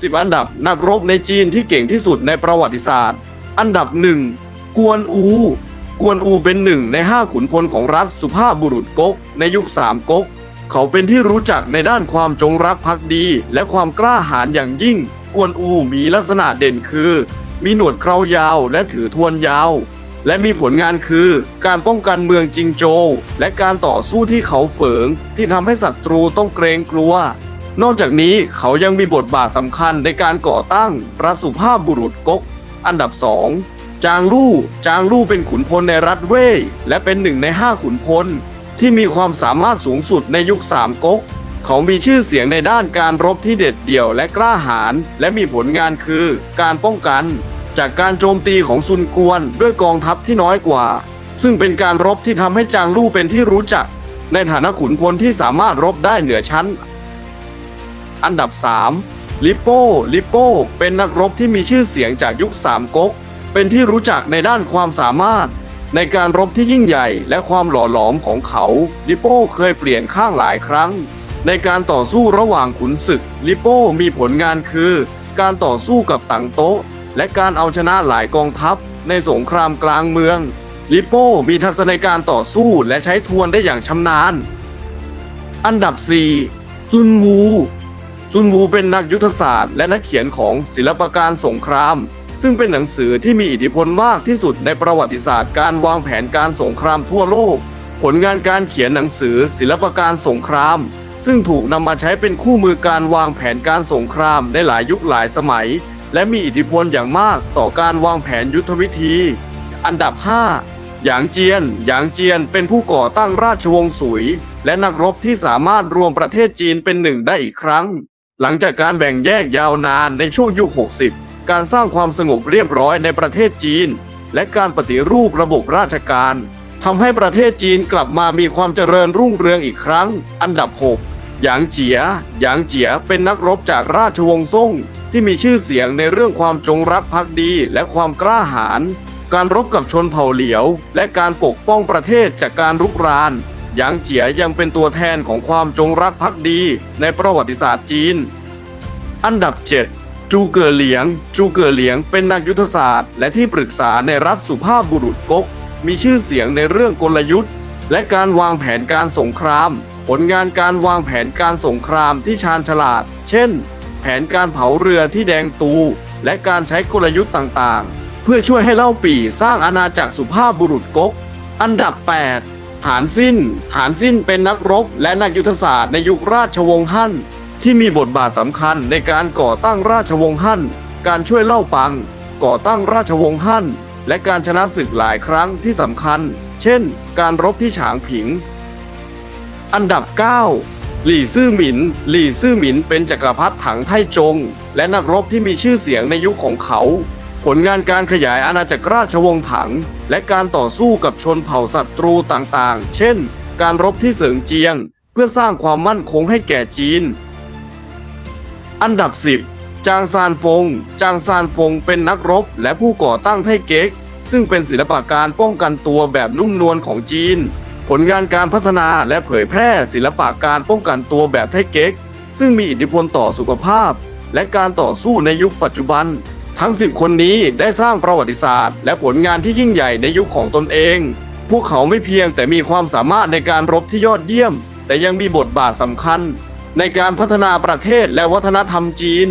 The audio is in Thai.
10 อันดับนักรบในจีนที่เก่งที่สุดในประวัติศาสตร์ อันดับหนึ่งกวนอู กวนอูเป็นหนึ่งในห้าขุนพลของรัฐสุภาพบุรุษก๊กในยุคสามก๊ก เขาเป็นที่รู้จักในด้านความจงรักภักดี และความกล้าหาญอย่างยิ่ง กวนอูมีลักษณะเด่นคือ มีหนวดเครายาวและถือทวนยาว และมีผลงานคือ การป้องกันเมืองจิงโจวและการต่อสู้ที่เขาเฝิงที่ทำให้ศัตรูต้องเกรงกลัว นอกจากนี้เขายังมีบทบาทสำคัญในการก่อตั้งรัฐสุภาพบุรุษก๊กอันดับสองจางลู่จางลู่เป็นขุนพลในรัฐเว่ยและเป็นหนึ่งในห้าขุนพลที่มีความสามารถสูงสุดในยุคสามก๊กเขามีชื่อเสียงในด้านการรบที่เด็ดเดี่ยวและกล้าหาญและมีผลงานคือการป้องกัน จากการโจมตีของซุนกวนด้วยกองทัพที่น้อยกว่า ซึ่งเป็นการรบที่ทำให้จางลู่เป็นที่รู้จัก ในฐานะขุนพลที่สามารถรบได้เหนือชั้น อันดับ 3. ลิปโป้ลิปโป้เป็นนักรบที่มีชื่อเสียงจากยุคสามก๊ก เป็นที่รู้จักในด้านความสามารถ ในการรบที่ยิ่งใหญ่และความหล่อหลอมของเขา ลิปโป้เคยเปลี่ยนข้างหลายครั้ง ในการต่อสู้ระหว่างขุนศึก ลิปโป้มีผลงานคือ การต่อสู้กับตังโต๊ะ และการเอาชนะหลายกองทัพ ในสงครามกลางเมือง ลิปโป้มีทักษะในการต่อสู้และใช้ทวนได้อย่างชำนาญ อันดับ 4. ซุนวู ซุนวูเป็นนักยุทธศาสตร์และนักเขียนของศิลปการสงคราม ซึ่งเป็นหนังสือที่มีอิทธิพลมากที่สุดในประวัติศาสตร์การวางแผนการสงครามทั่วโลก ผลงานการเขียนหนังสือศิลปการสงคราม ซึ่งถูกนำมาใช้เป็นคู่มือการวางแผนการสงครามในหลายยุคหลายสมัย และมีอิทธิพลอย่างมากต่อการวางแผนยุทธวิธี อันดับ 5หยางเจียน หยางเจียนเป็นผู้ก่อตั้งราชวงศ์สุย และนักรบที่สามารถรวมประเทศจีนเป็นหนึ่งได้อีกครั้ง หลังจากการแบ่งแยกยาวนานในช่วงยุค 60 การสร้างความสงบเรียบร้อยในประเทศจีน และการปฏิรูประบบราชการทำให้ประเทศจีนกลับมามีความเจริญรุ่งเรืองอีกครั้ง อันดับ 6 หยางเจีย หยางเจียเป็นนักรบจากราชวงศ์ซ่งที่มีชื่อเสียงในเรื่องความจงรักภักดีและความกล้าหาญ การรบกับชนเผ่าเหลียว และการปกป้องประเทศจากการรุกราน หยางเจียยังเป็นตัวแทนของความจงรักภักดีในประวัติศาสตร์จีน อันดับ 7 จูเก่อเหลียง จูเก่อเหลียงเป็นนักยุทธศาสตร์ และที่ปรึกษาในรัฐสุภาพบุรุษก๊ก มีชื่อเสียงในเรื่องกลยุทธ์ และการวางแผนการสงคราม ผลงานการวางแผนการสงครามที่ชาญฉลาด เช่น แผนการเผาเรือที่แดงตู และการใช้กลยุทธ์ต่างๆ เพื่อช่วยให้เล่าปี่สร้างอาณาจักรสุภาพบุรุษก๊ก อันดับ 8 หานสิ้น หานสิ้นเป็นนักรบและนักยุทธศาสตร์ในยุคราชวงศ์ฮั่นที่มีบทบาทสำคัญในการก่อตั้งราชวงศ์ฮั่น การช่วยเล่าปัง ก่อตั้งราชวงศ์ฮั่น และการชนะศึกหลายครั้งที่สำคัญ เช่น การรบที่ฉางผิง อันดับ 9 หลี่ซื่อหมิน หลี่ซื่อหมินเป็นจักรพรรดิถังไทจง และนักรบที่มีชื่อเสียงในยุคของเขา ผลงานการขยายอาณาจักรราชวงศ์ถัง และการต่อสู้กับชนเผ่าศัตรูต่างๆ เช่น การรบที่เสิงเจียง เพื่อสร้างความมั่นคงให้แก่จีน อันดับ 10 จางซานฟง จางซานฟงเป็นนักรบและผู้ก่อตั้งไทเก๊ก ซึ่งเป็นศิลปะการป้องกันตัวแบบนุ่มนวลของจีน ผลงานการพัฒนาและเผยแพร่ศิลปะการป้องกันตัวแบบไทเก๊ก ซึ่งมีอิทธิพลต่อสุขภาพ และการต่อสู้ในยุคปัจจุบัน ทั้ง 10 คนนี้ได้สร้างประวัติศาสตร์ และผลงานที่ยิ่งใหญ่ในยุคของตนเอง พวกเขาไม่เพียงแต่มีความสามารถในการรบที่ยอดเยี่ยม แต่ยังมีบทบาทสำคัญ ในการพัฒนาประเทศและวัฒนธรรมจีน